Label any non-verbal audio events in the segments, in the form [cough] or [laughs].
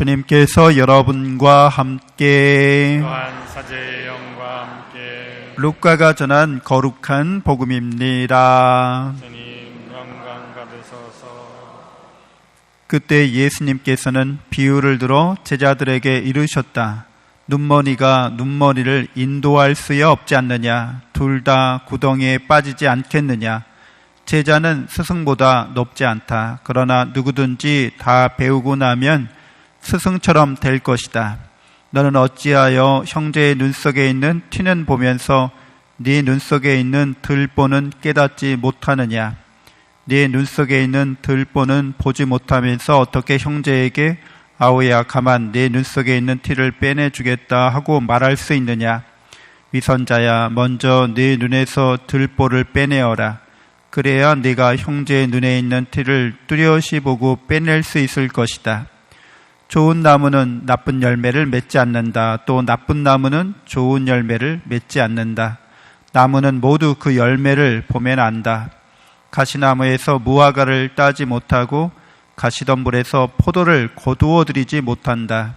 주님께서 여러분과 함께 루카가 전한 거룩한 복음입니다. 그때 예수님께서는 비유를 들어 제자들에게 이르셨다. 눈머리가 눈머리를 인도할 수야 없지 않느냐? 둘 다 구덩이에 빠지지 않겠느냐? 제자는 스승보다 높지 않다. 그러나 누구든지 다 배우고 나면 스승처럼 될 것이다. 너는 어찌하여 형제의 눈 속에 있는 티는 보면서 네 눈 속에 있는 들보는 깨닫지 못하느냐? 네 눈 속에 있는 들보는 보지 못하면서 어떻게 형제에게 아우야 가만 내눈 속에 있는 티를 빼내 주겠다 하고 말할 수 있느냐? 위선자야 먼저 네 눈에서 들보를 빼내어라. 그래야 네가 형제의 눈에 있는 티를 뚜렷이 보고 빼낼 수 있을 것이다. 좋은 나무는 나쁜 열매를 맺지 않는다. 또 나쁜 나무는 좋은 열매를 맺지 않는다. 나무는 모두 그 열매를 보면 안다. 가시나무에서 무화과를 따지 못하고 가시덤불에서 포도를 거두어 들이지 못한다.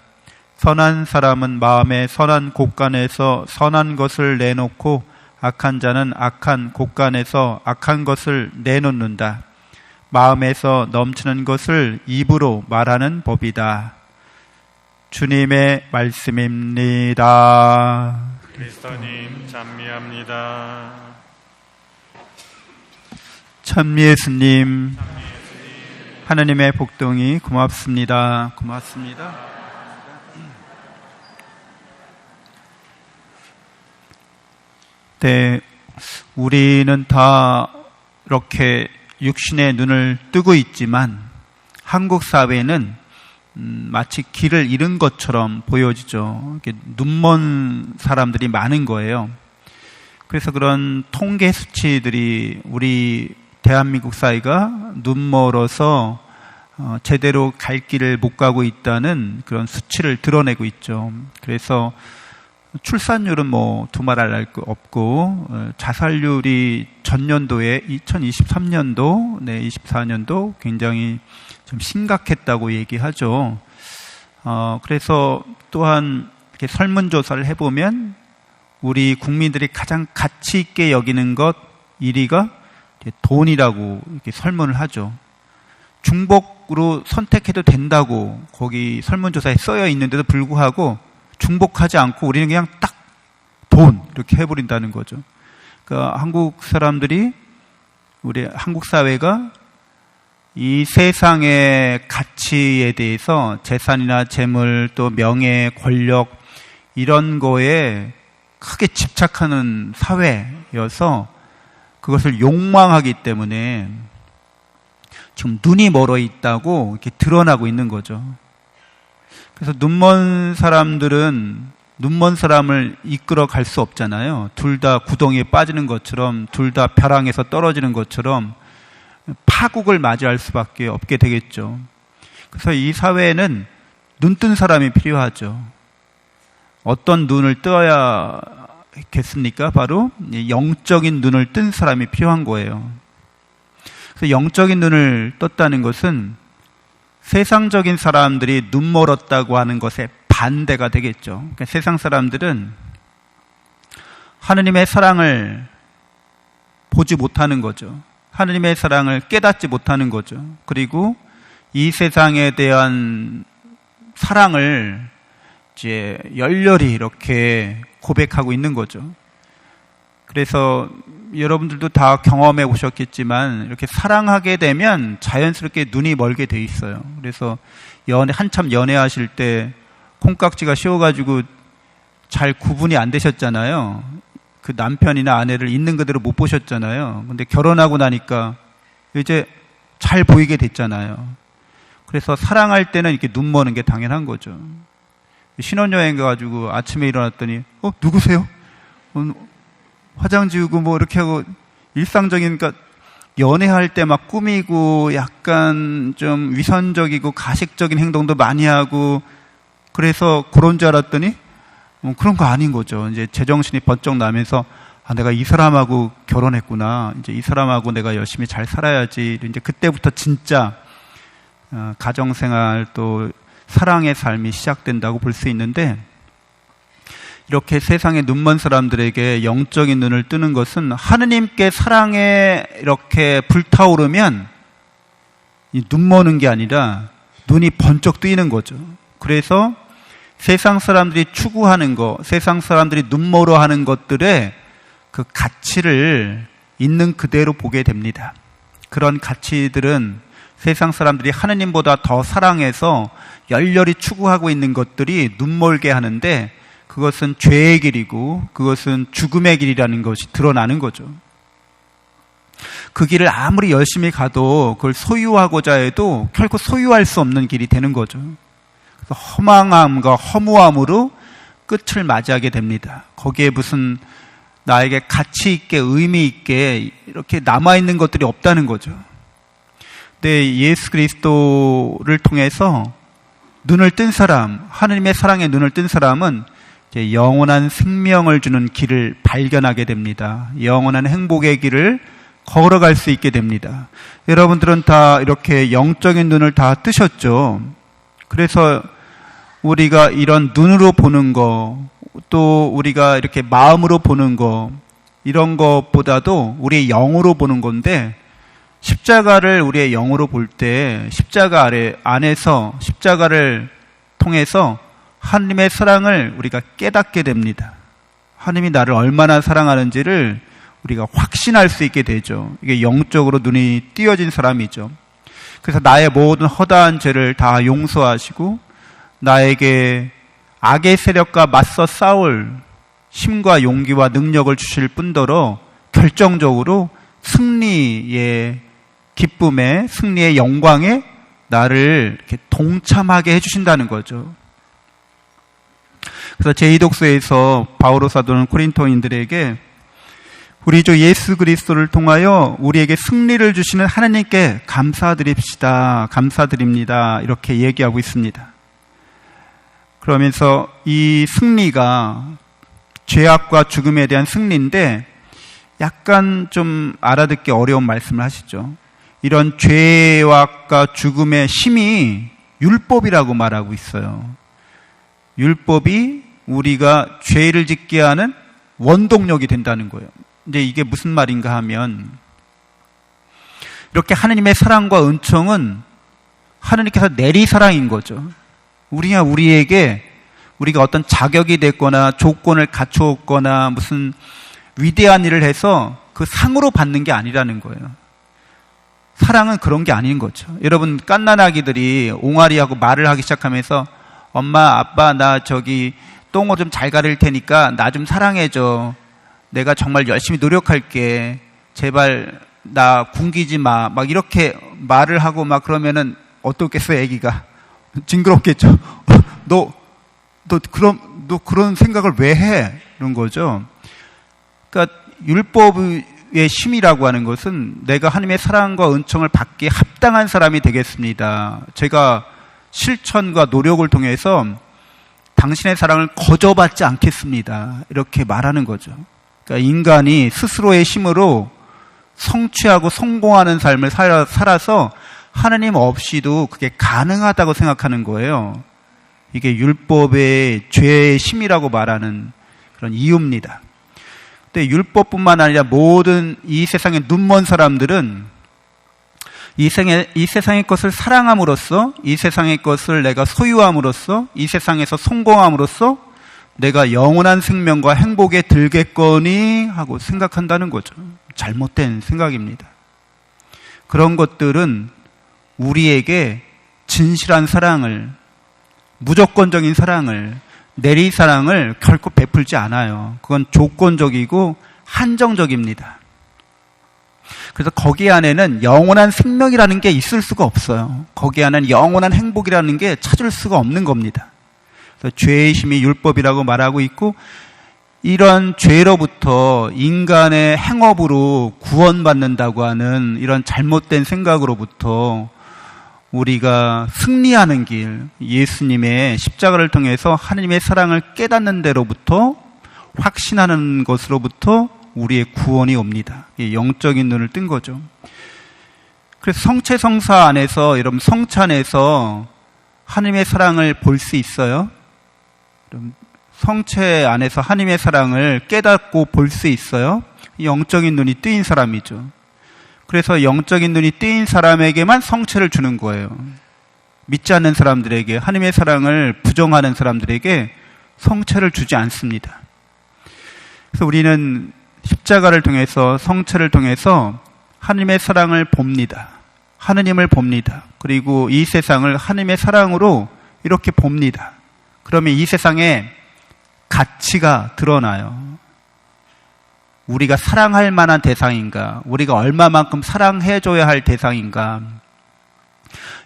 선한 사람은 마음에 선한 곳간에서 선한 것을 내놓고 악한 자는 악한 곳간에서 악한 것을 내놓는다. 마음에서 넘치는 것을 입으로 말하는 법이다. 주님의 말씀입니다. 그리스도님 찬미합니다 참 예수님, 하나님의 복동이 고맙습니다. 고맙습니다. 네, 우리는 다 이렇게 육신의 눈을 뜨고 있지만 한국 사회는 음, 마치 길을 잃은 것처럼 보여지죠. 눈먼 사람들이 많은 거예요. 그래서 그런 통계 수치들이 우리 대한민국 사회가 눈멀어서 어, 제대로 갈 길을 못 가고 있다는 그런 수치를 드러내고 있죠. 그래서 출산율은 뭐 두말할 것 없고 어, 자살률이 전년도에 2023년도, 네 24년도 굉장히 좀 심각했다고 얘기하죠. 어, 그래서 또한 이렇게 설문조사를 해보면 우리 국민들이 가장 가치 있게 여기는 것 1위가 돈이라고 이렇게 설문을 하죠. 중복으로 선택해도 된다고 거기 설문조사에 써여 있는데도 불구하고 중복하지 않고 우리는 그냥 딱 돈 이렇게 해버린다는 거죠. 그러니까 한국 사람들이 우리 한국 사회가 이 세상의 가치에 대해서 재산이나 재물 또 명예, 권력 이런 거에 크게 집착하는 사회여서 그것을 욕망하기 때문에 지금 눈이 멀어 있다고 이렇게 드러나고 있는 거죠. 그래서 눈먼 사람들은 눈먼 사람을 이끌어 갈 수 없잖아요. 둘 다 구덩이에 빠지는 것처럼, 둘 다 벼랑에서 떨어지는 것처럼 파국을 맞이할 수밖에 없게 되겠죠. 그래서 이 사회에는 눈 뜬 사람이 필요하죠. 어떤 눈을 떠야겠습니까? 바로 영적인 눈을 뜬 사람이 필요한 거예요. 그래서 영적인 눈을 떴다는 것은 세상적인 사람들이 눈 멀었다고 하는 것에 반대가 되겠죠. 그러니까 세상 사람들은 하느님의 사랑을 보지 못하는 거죠. 하느님의 사랑을 깨닫지 못하는 거죠. 그리고 이 세상에 대한 사랑을 이제 열렬히 이렇게 고백하고 있는 거죠. 그래서 여러분들도 다 경험해 보셨겠지만 이렇게 사랑하게 되면 자연스럽게 눈이 멀게 돼 있어요. 그래서 연애 한참 연애하실 때 콩깍지가 씌워가지고 잘 구분이 안 되셨잖아요. 그 남편이나 아내를 있는 그대로 못 보셨잖아요. 근데 결혼하고 나니까 이제 잘 보이게 됐잖아요. 그래서 사랑할 때는 이렇게 눈 머는 게 당연한 거죠. 신혼여행 가가지고 아침에 일어났더니, 어, 누구세요? 어, 화장 지우고 뭐 이렇게 하고 일상적인, 그러니까 연애할 때 막 꾸미고 약간 좀 위선적이고 가식적인 행동도 많이 하고 그래서 그런 줄 알았더니 뭐 그런 거 아닌 거죠. 이제 제정신이 번쩍 나면서 아, 내가 이 사람하고 결혼했구나. 이제 이 사람하고 내가 열심히 잘 살아야지. 이제 그때부터 진짜 어, 가정생활 또 사랑의 삶이 시작된다고 볼 수 있는데 이렇게 세상에 눈먼 사람들에게 영적인 눈을 뜨는 것은 하느님께 사랑에 이렇게 불타오르면 이 눈머는 게 아니라 눈이 번쩍 뜨이는 거죠. 그래서 세상 사람들이 추구하는 것, 세상 사람들이 눈머러 하는 것들의 그 가치를 있는 그대로 보게 됩니다. 그런 가치들은 세상 사람들이 하느님보다 더 사랑해서 열렬히 추구하고 있는 것들이 눈멀게 하는데 그것은 죄의 길이고 그것은 죽음의 길이라는 것이 드러나는 거죠. 그 길을 아무리 열심히 가도 그걸 소유하고자 해도 결코 소유할 수 없는 길이 되는 거죠. 허망함과 허무함으로 끝을 맞이하게 됩니다. 거기에 무슨 나에게 가치 있게 의미 있게 이렇게 남아 있는 것들이 없다는 거죠. 근데 예수 그리스도를 통해서 눈을 뜬 사람, 하느님의 사랑에 눈을 뜬 사람은 영원한 생명을 주는 길을 발견하게 됩니다. 영원한 행복의 길을 걸어갈 수 있게 됩니다. 여러분들은 다 이렇게 영적인 눈을 다 뜨셨죠. 그래서 우리가 이런 눈으로 보는 거, 또 우리가 이렇게 마음으로 보는 거, 이런 것보다도 우리의 영으로 보는 건데, 십자가를 우리의 영으로 볼 때, 십자가 아래, 안에서, 십자가를 통해서 하나님의 사랑을 우리가 깨닫게 됩니다. 하나님이 나를 얼마나 사랑하는지를 우리가 확신할 수 있게 되죠. 이게 영적으로 눈이 띄어진 사람이죠. 그래서 나의 모든 허다한 죄를 다 용서하시고 나에게 악의 세력과 맞서 싸울 힘과 용기와 능력을 주실 뿐더러 결정적으로 승리의 기쁨에 승리의 영광에 나를 이렇게 동참하게 해주신다는 거죠. 그래서 제2독서에서 바오로 사도는 코린토인들에게 우리 주 예수 그리스도를 통하여 우리에게 승리를 주시는 하나님께 감사드립시다. 감사드립니다. 이렇게 얘기하고 있습니다. 그러면서 이 승리가 죄악과 죽음에 대한 승리인데 약간 좀 알아듣기 어려운 말씀을 하시죠. 이런 죄악과 죽음의 힘이 율법이라고 말하고 있어요. 율법이 우리가 죄를 짓게 하는 원동력이 된다는 거예요. 근데 이게 무슨 말인가 하면 이렇게 하느님의 사랑과 은총은 하느님께서 내리 사랑인 거죠. 우리가 우리에게 우리가 어떤 자격이 됐거나 조건을 갖추었거나 무슨 위대한 일을 해서 그 상으로 받는 게 아니라는 거예요. 사랑은 그런 게 아닌 거죠. 여러분 깐난아기들이 옹알이하고 말을 하기 시작하면서 엄마 아빠 나 저기 똥을 좀 잘 가릴 테니까 나 좀 사랑해줘. 내가 정말 열심히 노력할게. 제발 나 굶기지 마. 막 이렇게 말을 하고 막 그러면은 어떻겠어요, 애기가? 징그럽겠죠. [laughs] 너, 너 그런, 너 그런 생각을 왜 해? 이런 거죠. 그러니까 율법의 심이라고 하는 것은 내가 하나님의 사랑과 은총을 받기에 합당한 사람이 되겠습니다. 제가 실천과 노력을 통해서 당신의 사랑을 거저받지 않겠습니다. 이렇게 말하는 거죠. 그러니까 인간이 스스로의 힘으로 성취하고 성공하는 삶을 살아서 하나님 없이도 그게 가능하다고 생각하는 거예요. 이게 율법의 죄의 힘이라고 말하는 그런 이유입니다. 근데 율법뿐만 아니라 모든 이 세상의 눈먼 사람들은 이 세상의, 이 세상의 것을 사랑함으로써 이 세상의 것을 내가 소유함으로써 이 세상에서 성공함으로써 내가 영원한 생명과 행복에 들겠거니 하고 생각한다는 거죠. 잘못된 생각입니다. 그런 것들은 우리에게 진실한 사랑을, 무조건적인 사랑을, 내리 사랑을 결코 베풀지 않아요. 그건 조건적이고 한정적입니다. 그래서 거기 안에는 영원한 생명이라는 게 있을 수가 없어요. 거기 안에는 영원한 행복이라는 게 찾을 수가 없는 겁니다. 죄의 힘이 율법이라고 말하고 있고 이런 죄로부터 인간의 행업으로 구원받는다고 하는 이런 잘못된 생각으로부터 우리가 승리하는 길, 예수님의 십자가를 통해서 하나님의 사랑을 깨닫는 데로부터 확신하는 것으로부터 우리의 구원이 옵니다. 영적인 눈을 뜬 거죠. 그래서 성체 성사 안에서 여러분 성찬에서 하나님의 사랑을 볼 수 있어요? 성체 안에서 하나님의 사랑을 깨닫고 볼 수 있어요? 영적인 눈이 뜨인 사람이죠. 그래서 영적인 눈이 뜨인 사람에게만 성체를 주는 거예요. 믿지 않는 사람들에게, 하나님의 사랑을 부정하는 사람들에게 성체를 주지 않습니다. 그래서 우리는 십자가를 통해서 성체를 통해서 하나님의 사랑을 봅니다. 하느님을 봅니다. 그리고 이 세상을 하나님의 사랑으로 이렇게 봅니다. 그러면 이 세상에 가치가 드러나요. 우리가 사랑할 만한 대상인가? 우리가 얼마만큼 사랑해줘야 할 대상인가?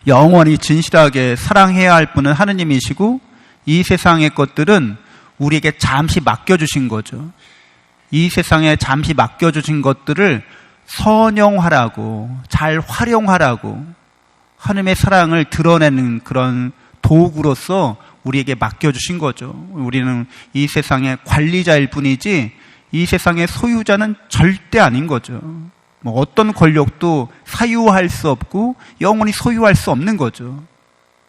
영원히 진실하게 사랑해야 할 분은 하느님이시고 이 세상의 것들은 우리에게 잠시 맡겨주신 거죠. 이 세상에 잠시 맡겨주신 것들을 선용하라고, 잘 활용하라고, 하나님의 사랑을 드러내는 그런 도구로서 우리에게 맡겨주신 거죠. 우리는 이 세상의 관리자일 뿐이지 이 세상의 소유자는 절대 아닌 거죠. 뭐 어떤 권력도 사유할 수 없고 영원히 소유할 수 없는 거죠.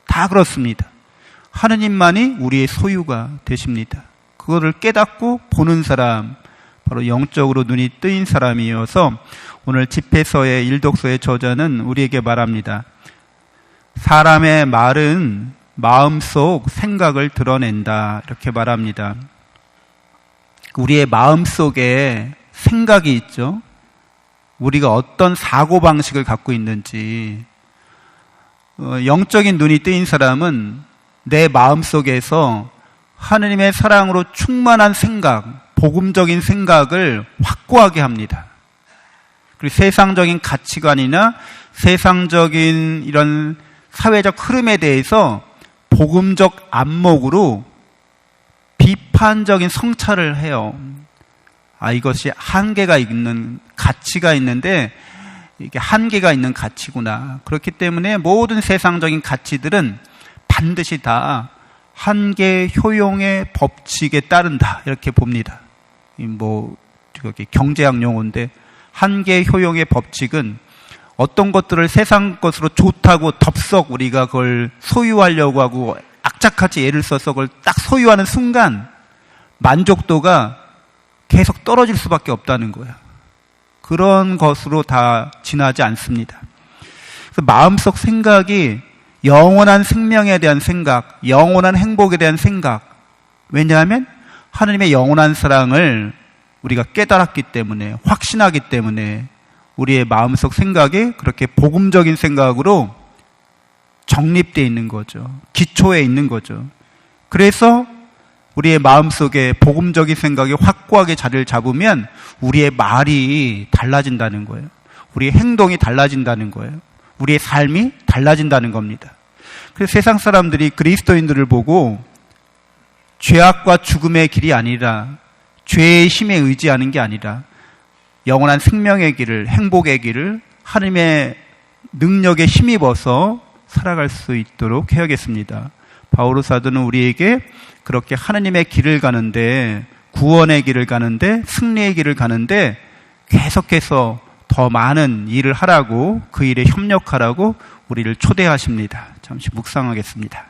다 그렇습니다. 하느님만이 우리의 소유가 되십니다. 그거를 깨닫고 보는 사람, 바로 영적으로 눈이 뜨인 사람이어서 오늘 집회서의 일독서의 저자는 우리에게 말합니다. 사람의 말은 마음속 생각을 드러낸다. 이렇게 말합니다. 우리의 마음속에 생각이 있죠. 우리가 어떤 사고방식을 갖고 있는지, 어, 영적인 눈이 뜨인 사람은 내 마음속에서 하느님의 사랑으로 충만한 생각, 복음적인 생각을 확고하게 합니다. 그리고 세상적인 가치관이나 세상적인 이런 사회적 흐름에 대해서 복음적 안목으로 비판적인 성찰을 해요. 아, 이것이 한계가 있는, 가치가 있는데, 이게 한계가 있는 가치구나. 그렇기 때문에 모든 세상적인 가치들은 반드시 다 한계 효용의 법칙에 따른다. 이렇게 봅니다. 뭐, 경제학 용어인데, 한계 효용의 법칙은 어떤 것들을 세상 것으로 좋다고 덥석 우리가 그걸 소유하려고 하고 악착같이 애를 써서 그걸 딱 소유하는 순간 만족도가 계속 떨어질 수밖에 없다는 거야. 그런 것으로 다 지나지 않습니다. 마음속 생각이 영원한 생명에 대한 생각, 영원한 행복에 대한 생각. 왜냐하면 하나님의 영원한 사랑을 우리가 깨달았기 때문에, 확신하기 때문에 우리의 마음속 생각이 그렇게 복음적인 생각으로 정립되어 있는 거죠. 기초에 있는 거죠. 그래서 우리의 마음속에 복음적인 생각이 확고하게 자리를 잡으면 우리의 말이 달라진다는 거예요. 우리의 행동이 달라진다는 거예요. 우리의 삶이 달라진다는 겁니다. 그래서 세상 사람들이 그리스도인들을 보고 죄악과 죽음의 길이 아니라 죄의 힘에 의지하는 게 아니라 영원한 생명의 길을, 행복의 길을 하나님의 능력에 힘입어서 살아갈 수 있도록 해야겠습니다. 바오로 사도는 우리에게 그렇게 하나님의 길을 가는데 구원의 길을 가는데 승리의 길을 가는데 계속해서 더 많은 일을 하라고 그 일에 협력하라고 우리를 초대하십니다. 잠시 묵상하겠습니다.